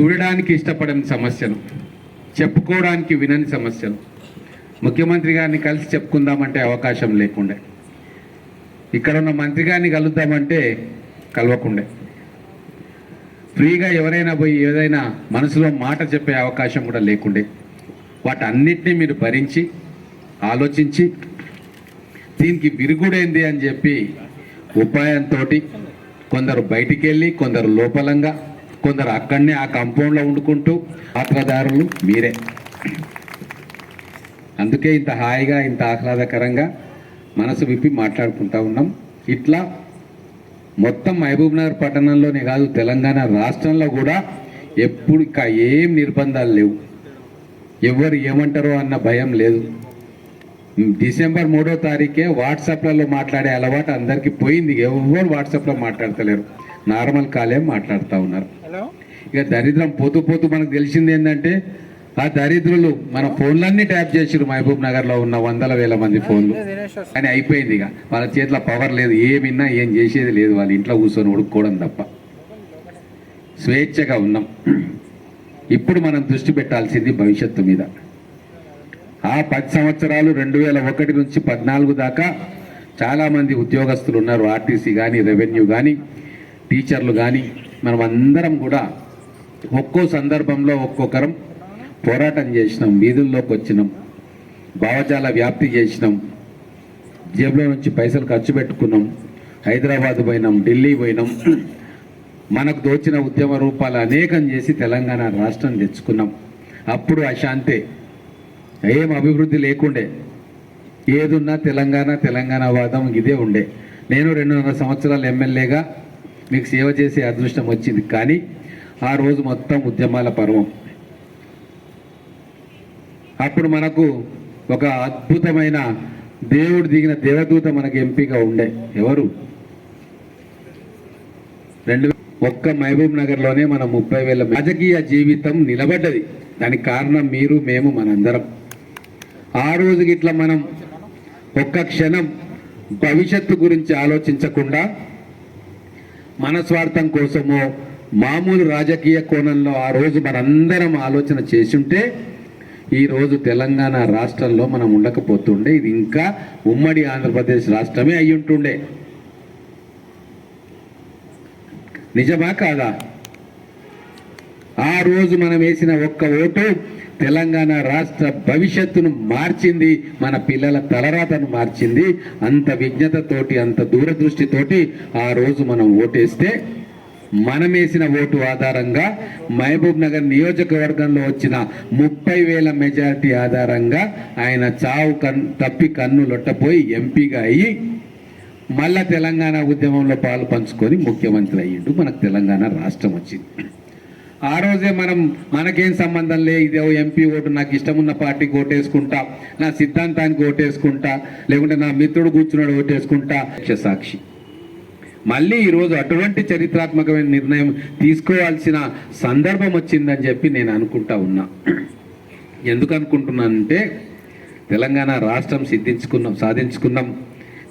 చూడడానికి ఇష్టపడని సమస్యలు చెప్పుకోవడానికి వినని సమస్యలు. ముఖ్యమంత్రి గారిని కలిసి చెప్పుకుందామంటే అవకాశం లేకుండే. ఇక్కడ ఉన్న మంత్రి గారిని కలుద్దామంటే కలవకుండే. ఫ్రీగా ఎవరైనా పోయి ఏదైనా మనసులో మాట చెప్పే అవకాశం కూడా లేకుండే. వాటన్నిటినీ మీరు భరించి ఆలోచించి దీనికి విరుగుడైంది అని చెప్పి ఉపాయంతో కొందరు బయటికి వెళ్ళి కొందరు లోపలంగా కొందరు అక్కడనే ఆ కంపౌండ్లో వండుకుంటూ పాత్రదారులు మీరే. అందుకే ఇంత హాయిగా ఇంత ఆహ్లాదకరంగా మనసు విప్పి మాట్లాడుకుంటా ఉన్నాం. ఇట్లా మొత్తం మహబూబ్నగర్ పట్టణంలోనే కాదు తెలంగాణ రాష్ట్రంలో కూడా ఎప్పుడు ఇంకా ఏం నిర్బంధాలు లేవు. ఎవరు ఏమంటారో అన్న భయం లేదు. డిసెంబర్ మూడో తారీఖే వాట్సాప్లలో మాట్లాడే అలవాటు అందరికీ పోయింది. ఎవరు వాట్సాప్లో మాట్లాడతలేరు. నార్మల్ కాలే మాట్లాడుతూ ఉన్నారు. ఇక దరిద్రం పోతూ పోతూ మనకు తెలిసింది ఏంటంటే ఆ దరిద్రులు మన ఫోన్లన్నీ ట్యాప్ చేసిరు మహబూబ్ నగర్లో ఉన్న వందల వేల మంది ఫోన్లు. కానీ అయిపోయింది ఇక. వాళ్ళ చేతిలో పవర్ లేదు. ఏమిన్నా ఏం చేసేది లేదు. వాళ్ళ ఇంట్లో కూర్చొని ఉడుక్కోవడం తప్ప. స్వేచ్ఛగా ఉన్నాం. ఇప్పుడు మనం దృష్టి పెట్టాల్సింది భవిష్యత్తు మీద. ఆ పది సంవత్సరాలు రెండు వేల ఒకటి నుంచి పద్నాలుగు దాకా చాలామంది ఉద్యోగస్తులు ఉన్నారు. ఆర్టీసీ కానీ రెవెన్యూ కానీ టీచర్లు కానీ మనం అందరం కూడా ఒక్కో సందర్భంలో ఒక్కొక్కరం పోరాటం చేసినాం వీధుల్లోకి వచ్చినాం భావజాల వ్యాప్తి చేసినాం జేబులో నుంచి పైసలు ఖర్చు పెట్టుకున్నాం హైదరాబాద్ పోయినాం ఢిల్లీ పోయినాం మనకు దోచిన ఉద్యమ రూపాలు అనేకం చేసి తెలంగాణ రాష్ట్రం తెచ్చుకున్నాం. అప్పుడు అశాంతే ఏం అభివృద్ధి లేకుండే ఏదున్నా తెలంగాణ తెలంగాణ వాదం ఇదే ఉండే. నేను రెండున్నర సంవత్సరాలు ఎమ్మెల్యేగా మీకు సేవ చేసే అదృష్టం వచ్చింది. కానీ ఆ రోజు మొత్తం ఉద్యమాల పర్వం. అప్పుడు మనకు ఒక అద్భుతమైన దేవుడు దిగిన దేవదూత మనకు ఎంపిక ఉండే ఎవరు? రెండు ఒక్క మహబూబ్ నగర్లోనే మన ముప్పై వేల రాజకీయ జీవితం నిలబడ్డది. దానికి కారణం మీరు మేము మనందరం. ఆ రోజుకి ఇట్లా మనం ఒక్క క్షణం భవిష్యత్తు గురించి ఆలోచించకుండా మన స్వార్థం కోసమో మామూలు రాజకీయ కోణంలో ఆ రోజు మనందరం ఆలోచన చేసుంటే ఈ రోజు తెలంగాణ రాష్ట్రంలో మనం ఉండకపోతుండే ఇది ఇంకా ఉమ్మడి ఆంధ్రప్రదేశ్ రాష్ట్రమే అయి ఉంటుండే. నిజమా కాదా? ఆ రోజు మనం వేసిన ఒక్క ఓటు తెలంగాణ రాష్ట్ర భవిష్యత్తును మార్చింది మన పిల్లల తలరాతను మార్చింది అంత విజ్ఞతతోటి అంత దూరదృష్టితోటి ఆ రోజు మనం ఓటేస్తే మనమేసిన ఓటు ఆధారంగా మహబూబ్ నగర్ నియోజకవర్గంలో వచ్చిన ముప్పై వేల మెజారిటీ ఆధారంగా ఆయన చావు కన్ తప్పి కన్ను లొట్టపోయి ఎంపీగా అయ్యి మళ్ళా తెలంగాణ ఉద్యమంలో పాలు పంచుకొని ముఖ్యమంత్రి అయ్యిండు. మనకు తెలంగాణ రాష్ట్రం వచ్చింది. ఆ రోజే మనం మనకేం సంబంధం లే ఇదేవో ఎంపీ ఓటు నాకు ఇష్టమున్న పార్టీకి ఓటేసుకుంటా నా సిద్ధాంతానికి ఓటేసుకుంటా లేకుంటే నా మిత్రుడు కూర్చున్నాడు ఓటేసుకుంటా. సాక్షి. మళ్ళీ ఈరోజు అటువంటి చరిత్రాత్మకమైన నిర్ణయం తీసుకోవాల్సిన సందర్భం వచ్చిందని చెప్పి నేను అనుకుంటా ఉన్నా. ఎందుకు అనుకుంటున్నానంటే తెలంగాణ రాష్ట్రం సిద్ధించుకున్నాం సాధించుకున్నాం.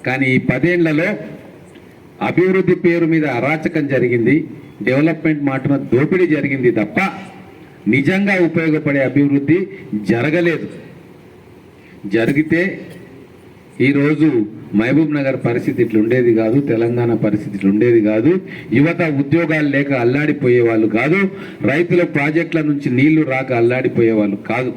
కానీ ఈ పదేళ్ళలో అభివృద్ధి పేరు మీద అరాచకం జరిగింది డెవలప్మెంట్ మాటన దోపిడీ జరిగింది తప్ప నిజంగా ఉపయోగపడే అభివృద్ధి జరగలేదు. జరిగితే ఈరోజు మహబూబ్ నగర్ పరిస్థితి ఇట్లుండేది కాదు తెలంగాణ పరిస్థితి ఉండేది కాదు. యువత ఉద్యోగాలు లేక అల్లాడిపోయేవాళ్ళు కాదు. రైతుల ప్రాజెక్టుల నుంచి నీళ్ళు రాక అల్లాడిపోయేవాళ్ళు కాదు.